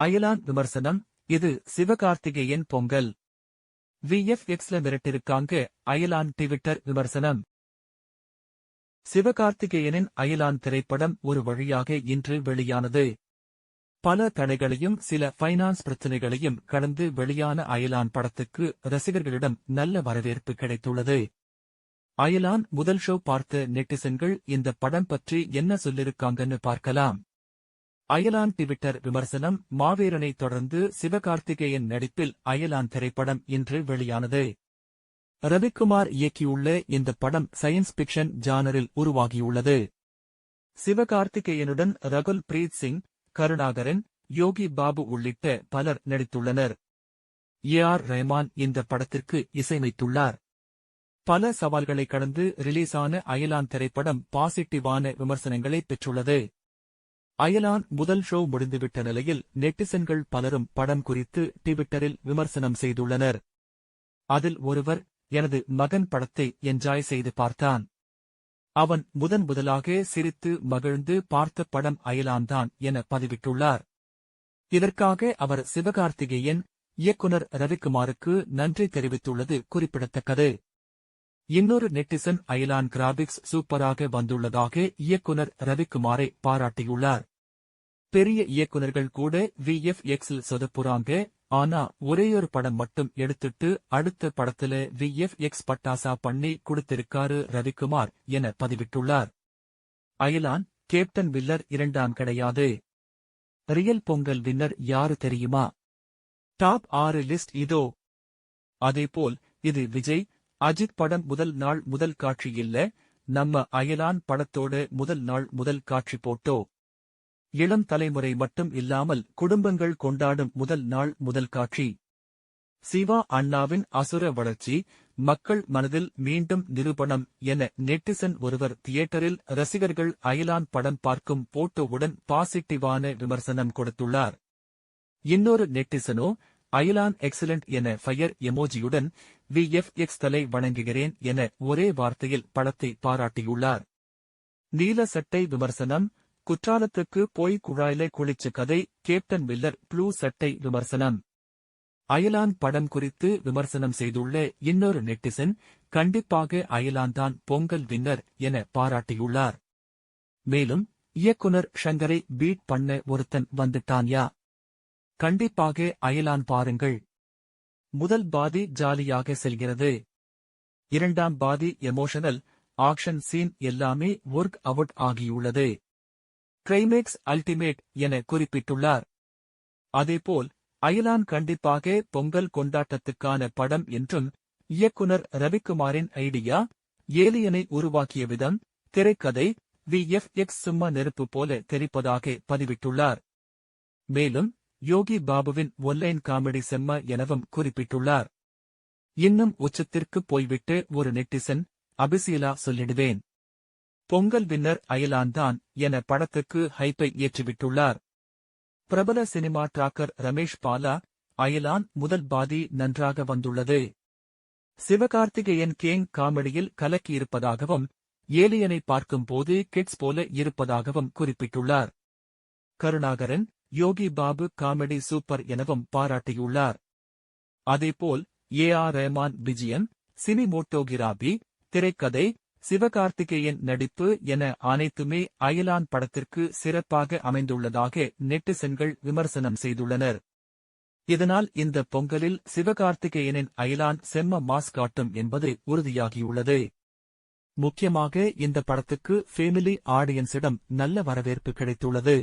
அயலான் விமர்சனம் இது சிவகார்த்திகேயன் பொங்கல். விஎஃப்எக்ஸ்ல மிரட்டிருக்காங்க அயலான் ட்விட்டர் விமர்சனம். சிவகார்த்திகேயனின் அயலான் திரைப்படம் ஒரு வழியாக இன்று வெளியானது. பல தடைகளையும் சில ஃபைனான்ஸ் பிரச்சனைகளையும் கடந்து வெளியான அயலான் படத்துக்கு ரசிகர்களிடம் நல்ல வரவேற்பு கிடைத்துள்ளது. அயலான் முதல் ஷோ பார்த்த நெட்டிசன்கள் இந்த படம் பற்றி என்ன சொல்லிருக்காங்கன்னு பார்க்கலாம். அயலான் டிவிட்டர் விமர்சனம் மாவீரனை தொடர்ந்து சிவகார்த்திகேயன் நடிப்பில் அயலான் திரைப்படம் இன்று வெளியானது. ரவிக்குமார் இயக்கியுள்ள இந்த படம் சயின்ஸ் பிக்ஷன் ஜானரில் உருவாகியுள்ளது. சிவகார்த்திகேயனுடன் ரகுல் பிரீத் சிங் கருணாகரன் யோகி பாபு உள்ளிட்ட பலர் நடித்துள்ளனர். ஏ ஆர் ரஹ்மான் இந்த படத்திற்கு இசையமைத்துள்ளார். பல சவால்களை கடந்து ரிலீஸான அயலான் திரைப்படம் பாசிட்டிவான விமர்சனங்களை பெற்றுள்ளது. அயலான் முதல் ஷோ முடிந்துவிட்ட நிலையில் நெட்டிசன்கள் பலரும் படம் குறித்து ட்விட்டரில் விமர்சனம் செய்துள்ளனர். அதில் ஒருவர் எனது மகன் படத்தை என்ஜாய் செய்து பார்த்தான். அவன் முதன் முதலாக சிரித்து மகிழ்ந்து பார்த்த படம் அயலான்தான் என பதிவிட்டுள்ளார். இதற்காக அவர் சிவகார்த்திகேயன் இயக்குனர் ரவிக்குமாருக்கு நன்றி தெரிவித்துள்ளது குறிப்பிடத்தக்கது. இன்னொரு நெட்டிசன் அயலான் கிராபிக்ஸ் சூப்பராக வந்துள்ளதாக இயக்குனர் ரவிக்குமாரை பாராட்டியுள்ளார். பெரிய இயக்குனர்கள் கூட விஎஃப்எக்ஸில் சொதப்புறாங்க. ஆனா ஒரேயொரு படம் மட்டும் எடுத்துட்டு அடுத்த படத்துல வி எஃப் எக்ஸ் பட்டாசா பண்ணி கொடுத்திருக்காரு ரவிக்குமார் என பதிவிட்டுள்ளார். அயலான் கேப்டன் வில்லர் இரண்டாம் கிடையாது. ரியல் பொங்கல் வின்னர் யாரு தெரியுமா? டாப் ஆறு லிஸ்ட் இதோ. அதேபோல் இது விஜய் அஜித் படம் முதல் நாள் முதல் காட்சி இல்ல நம்ம அயலான் படத்தோட முதல் நாள் முதல் காட்சி போட்டோ. இளம் தலைமுறை மட்டும் இல்லாமல் குடும்பங்கள் கொண்டாடும் முதல் நாள் முதல் காட்சி. சிவா அண்ணாவின் அசுர வளர்ச்சி மக்கள் மனதில் மீண்டும் நிரூபணம் என நெட்டிசன் ஒருவர் தியேட்டரில் ரசிகர்கள் அயலான் படம் பார்க்கும் போட்டோவுடன் பாசிட்டிவான விமர்சனம் கொடுத்துள்ளார். இன்னொரு நெட்டிசனோ அயலான் எக்ஸலண்ட் என ஃபயர் எமோஜியுடன் விஎஃப்எக்ஸ் தலை வணங்குகிறேன் என ஒரே வார்த்தையில் படத்தை பாராட்டியுள்ளார். நீல சட்டை விமர்சனம் குற்றாலத்துக்கு போய் குழாயிலே குளிச்ச கதை கேப்டன் மில்லர் ப்ளூ சட்டை விமர்சனம். அயலான் படம் குறித்து விமர்சனம் செய்துள்ள இன்னொரு நெட்டிசன் கண்டிப்பாக அயலான்தான் பொங்கல் வின்னர் என பாராட்டியுள்ளார். மேலும் இயக்குனர் ஷங்கரை பீட் பண்ண ஒருத்தன் வந்துட்டான்யா கண்டிப்பாக அயலான் பாருங்கள். முதல் பாதி ஜாலியாக செல்கிறது. இரண்டாம் பாதி எமோஷனல் ஆக்ஷன் சீன் எல்லாமே ஒர்க் அவுட் ஆகியுள்ளது. கிரைமேக்ஸ் அல்டிமேட் என குறிப்பிட்டுள்ளார். அதேபோல் அயலான் கண்டிப்பாக பொங்கல் கொண்டாட்டத்துக்கான படம் என்றும் இயக்குனர் ரவிக்குமாரின் ஐடியா ஏலியனை உருவாக்கிய விதம் திரைக்கதை வி எஃப் எக்ஸ் சும்மா நெருப்பு போல தெரிப்பதாக பதிவிட்டுள்ளார். மேலும் யோகி பாபுவின் ஒன்லைன் காமெடி செம்ம எனவும் குறிப்பிட்டுள்ளார். இன்னும் உச்சத்திற்கு போய்விட்டு ஒரு நெட்டிசன் அபிசீலா சொல்லிடுவேன். பொங்கல் வின்னர் அயலான்தான் என படத்துக்கு ஹைப்பை ஏற்றிவிட்டுள்ளார். பிரபல சினிமா டிராக்கர் ரமேஷ் பாலா அயலான் முதல் பாதி நன்றாக வந்துள்ளது. சிவகார்த்திகேயன் கேங் காமெடியில் கலக்கியிருப்பதாகவும் ஏலியனை பார்க்கும்போது கிட்ஸ் போல இருப்பதாகவும் குறிப்பிட்டுள்ளார். கருணாகரன் யோகி பாபு காமெடி சூப்பர் எனவும் பாராட்டியுள்ளார். அதேபோல் A R Rahman Vijayan cinematography திரைக்கதை சிவகார்த்திகேயன் நடிப்பு என அனைத்துமே அயலான் படத்திற்கு சிறப்பாக அமைந்துள்ளதாக நெட்டிசன்கள் விமர்சனம் செய்துள்ளனர். இதனால் இந்த பொங்கலில் சிவகார்த்திகேயனின் அயலான் செம்ம மாஸ் காட்டும் என்பது உறுதியாகியுள்ளது. முக்கியமாக இந்த படத்துக்கு ஃபேமிலி ஆடியன்ஸிடம் நல்ல வரவேற்பு கிடைத்துள்ளது.